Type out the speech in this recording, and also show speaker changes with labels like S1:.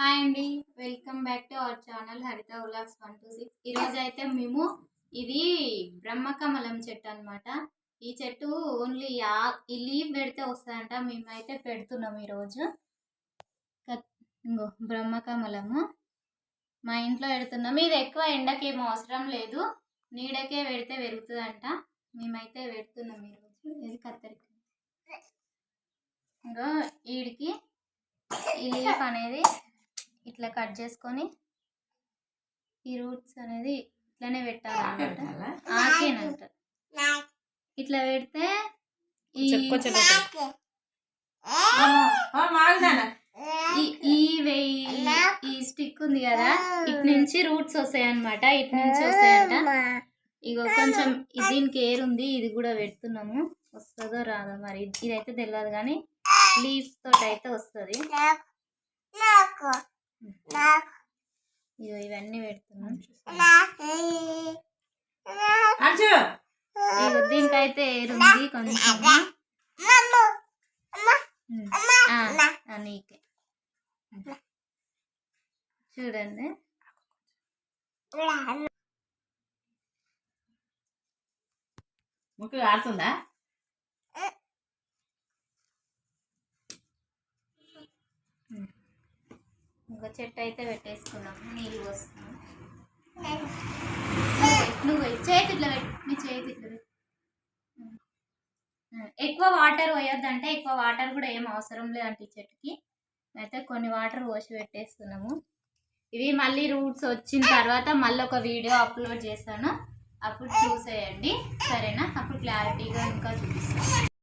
S1: Hi అండి. Welcome back to our channel Haritha vlogs one two six. ఈరోజు అయితే మేము ఇది బ్రహ్మకమలం చెట్టు అన్నమాట. ఈ చెట్టు ఓన్లీ ఆ- ఈ లీవ్ పెడితే వస్తుందంట. మేమైతే పెడుతున్నాం ఈరోజు ఇంకో ఇంగో బ్రహ్మకమలము. మా ఇంట్లో పెడుతున్నాం. ఇది ఎక్కువ ఎండకేం అవసరం లేదు. నీడకే పెడితే పెరుగుతుందంట. మేమైతే పెడుతున్నాం ఈరోజు ఇది కత్తెరకాయ ఇంకో వీడికి ఈ లీఫ్ అనేది ఇట్లా కట్ చేసుకొని ఈ రూట్స్ అనేది ఇట్లానే పెట్టాలన్నమాట. ఆకేనంట. ఇట్లా పెడితే ఈ ఈ- ఈ వెయ్యి ఈ స్టిక్ ఉంది కదా ఇటు నుంచి రూట్స్ వస్తాయి అనమాట ఇటు నుంచి వస్తాయంట. ఇగో కొంచెం దీనికి ఏర్ ఉంది ఇది కూడా పెడుతున్నాము. వస్తుందో రాదో మరి ఇది- ఇదైతే తెలియదు కానీ లీవ్స్ తోటి అయితే వస్తుంది. ఇవన్నీ పెడుతున్నాం దీనికైతే ఏర్ ఉంది కొంచెం నీకే. చూడండి.
S2: ముక్కు ఆడుతుందా?
S1: ఇంకో చెట్టు అయితే పెట్టేసుకున్నాము నీళ్ళు పోస్తున్నాం నువ్వు. చేతి ఇట్లా పెట్టు నీ చేతి ఇట్లా. ఎక్కువ వాటర్ పోయొద్దంటే ఎక్కువ వాటర్ కూడా ఏం అవసరం లేదంటే ఈ చెట్టుకి. అయితే కొన్ని వాటర్ పోసి పెట్టేస్తున్నాము ఇవి మళ్ళీ రూట్స్ వచ్చిన తర్వాత మళ్ళీ ఒక వీడియో అప్లోడ్ చేశాను అప్పుడు చూసేయండి. సరేనా? అప్పుడు క్లారిటీగా ఇంకా చూపిస్తాను.